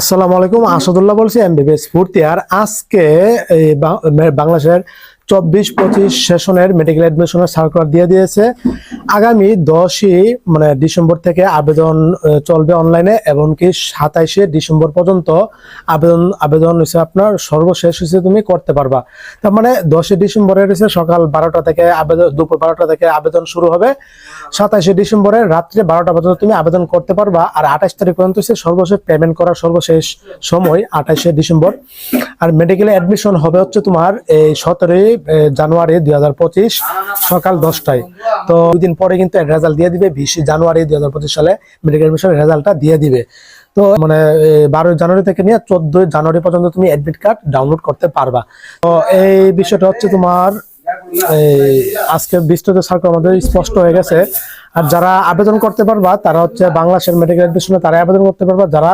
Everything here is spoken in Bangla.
আসসালামু আলাইকুম, আসাদুল্লাহ বলছি, এমবিবিএস ফুর্তি আর আজকে বাংলাদেশের চব্বিশ পঁচিশ সেশনের মেডিকেল অ্যাডমিশনের সার্কুলার দিয়ে দিয়েছে। আগামী দশই মানে ডিসেম্বর থেকে আবেদন চলবে অনলাইনে এমনকি সাতাইশে ডিসেম্বর পর্যন্ত আবেদন আবেদন হচ্ছে আপনার সর্বশেষ হচ্ছে তুমি করতে পারবা। তার মানে দশই ডিসেম্বরের হচ্ছে সকাল বারোটা থেকে আবেদন, দুপুর বারোটা থেকে আবেদন শুরু হবে। সাতাইশে ডিসেম্বরে রাত্রে বারোটা পর্যন্ত তুমি আবেদন করতে পারবা আর আঠাশ তারিখ পর্যন্ত হচ্ছে সর্বশেষ পেমেন্ট করার সর্বশেষ সময়, আঠাশে ডিসেম্বর। আর মেডিকেলে অ্যাডমিশন হবে হচ্ছে তোমার এই সতেরোই জানুয়ারি দুই হাজার পঁচিশ সকাল দশটায়। তো দুই দিন পরে কিন্তু রেজাল্ট দিয়ে দিবে, বিশে জানুয়ারি দুই হাজার পঁচিশ সালে মেডিকেল অ্যাডমিশনের রেজাল্টটা দিয়ে দিবে। তো মানে বারোই জানুয়ারি থেকে নিয়ে চোদ্দই জানুয়ারি পর্যন্ত তুমি অ্যাডমিট কার্ড ডাউনলোড করতে পারবা। তো এই বিষয়টা হচ্ছে তোমার আজকে বিস্তৃত সার্কেল আমাদের স্পষ্ট হয়ে গেছে। আর যারা আবেদন করতে পারবা, তারা হচ্ছে বাংলাদেশের মেডিকেল এডুকেশনে তারা আবেদন করতে পারবা। যারা